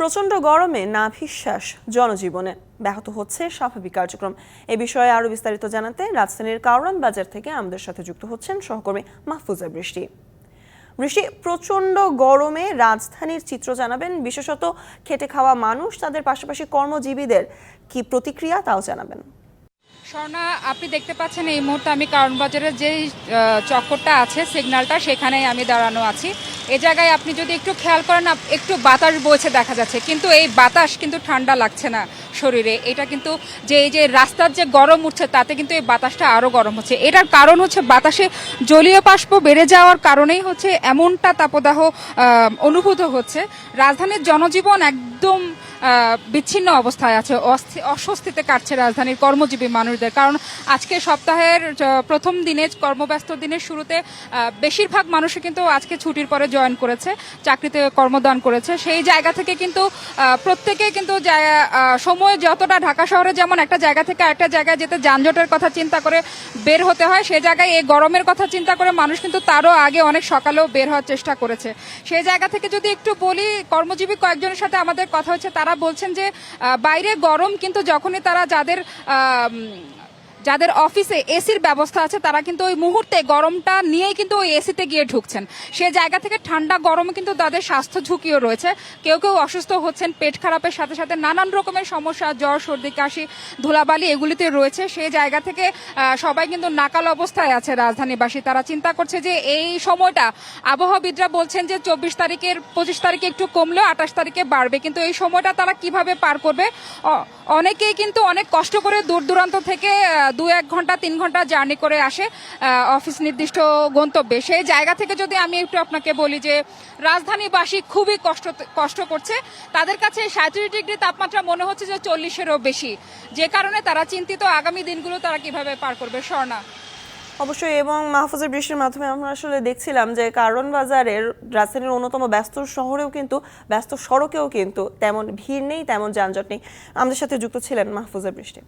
প্রচণ্ড গরমে নাভিশ্বাস জনজীবনে ব্যাহত হচ্ছে স্বাভাবিক কার্যক্রম। এ বিষয়ে আরও বিস্তারিত জানাতে রাজধানীর কারওয়ান বাজার থেকে আমাদের সাথে যুক্ত হচ্ছেন সহকর্মী মাহফুজা বৃষ্টি। বৃষ্টি প্রচণ্ড গরমে রাজধানীর চিত্র জানাবেন বিশেষত খেটে খাওয়া মানুষ, তাদের পাশাপাশি কর্মজীবীদের কি প্রতিক্রিয়া তাও জানাবেন। স্বর্ণা, আপনি দেখতে পাচ্ছেন এই মুহূর্তে আমি কারণ বাজারের যে চক্করটা আছে, সিগন্যালটা, সেখানেই আমি দাঁড়ানো আছি। এ জায়গায় আপনি যদি একটু খেয়াল করেন একটু বাতাস বইছে দেখা যাচ্ছে। কিন্তু এই বাতাস কিন্তু ঠান্ডা লাগছে না শরীরে। এটা কিন্তু যে, এই যে রাস্তার যে গরম উঠছে, তাতে কিন্তু এই বাতাসটা আরও গরম হচ্ছে। এটার কারণ হচ্ছে বাতাসে জলীয় বাষ্প বেড়ে যাওয়ার কারণেই হচ্ছে এমনটা তাপদাহ অনুভূত হচ্ছে। রাজধানীর জনজীবন একদম বিচ্ছিন্ন অবস্থায় আছে। অস্বস্তিতে কাটছে রাজধানীর কর্মজীবী মানুষদের। কারণ আজকে সপ্তাহের প্রথম দিনে, কর্মব্যস্ত দিনের শুরুতে বেশিরভাগ মানুষই কিন্তু আজকে ছুটির পরে জয়েন করেছে, চাকরিতে কর্মদান করেছে। সেই জায়গা থেকে কিন্তু প্রত্যেকে কিন্তু সময় যতটা ঢাকা শহরে যেমন একটা জায়গা থেকে একটা জায়গায় যেতে যানজটের কথা চিন্তা করে বের হতে হয় সেই জায়গায় এই গরমের কথা চিন্তা করে মানুষ কিন্তু তারও আগে অনেক সকালেও বের হওয়ার চেষ্টা করেছে। সেই জায়গা থেকে যদি একটু বলি, কর্মজীবী কয়েকজনের সাথে আমাদের কথা হচ্ছে, তারা বলছেন যে বাইরে গরম কিন্তু যখনই তারা যাদের যাদের অফিসে এসির ব্যবস্থা আছে, তারা কিন্তু ওই মুহূর্তে গরমটা নিয়েই কিন্তু ওই এসিতে গিয়ে ঢুকছেন। সে জায়গা থেকে ঠান্ডা গরমে কিন্তু তাদের স্বাস্থ্য ঝুঁকিও রয়েছে। কেউ কেউ অসুস্থ হচ্ছেন, পেট খারাপের সাথে সাথে নানান রকমের সমস্যা, জ্বর, সর্দি, কাশি, ধুলাবালি এগুলিতে রয়েছে। সেই জায়গা থেকে সবাই কিন্তু নাকাল অবস্থায় আছে রাজধানীবাসী। তারা চিন্তা করছে যে এই সময়টা আবহাওয়াবিদরা বলছেন যে চব্বিশ তারিখের, পঁচিশ তারিখে একটু কমলেও আঠাশ তারিখে বাড়বে। কিন্তু এই সময়টা তারা কীভাবে পার করবে? অনেকেই কিন্তু অনেক কষ্ট করে দূর দূরান্ত থেকে দু এক ঘণ্টা, তিন ঘণ্টা জার্নি করে আসে অফিস নির্দিষ্ট গন্তব্যে। সেই জায়গা থেকে যদি আমি একটু আপনাকে বলি যে, রাজধানীবাসী খুবই কষ্ট কষ্ট করছে। তাদের কাছে সাঁত্রিশ ডিগ্রি তাপমাত্রা মনে হচ্ছে যে চল্লিশেরও বেশি। যে কারণে তারা চিন্তিত, আগামী দিনগুলো তারা কীভাবে পার করবে? স্বর্ণা। অবশ্যই, এবং মাহফুজের বৃষ্টির মাধ্যমে আমরা আসলে দেখছিলাম যে কারণ বাজারের রাজধানীর অন্যতম ব্যস্ত শহরেও কিন্তু, ব্যস্ত সড়কেও কিন্তু তেমন ভিড় নেই, তেমন যানজট নেই। আমাদের সাথে যুক্ত ছিলেন মাহফুজের বৃষ্টি।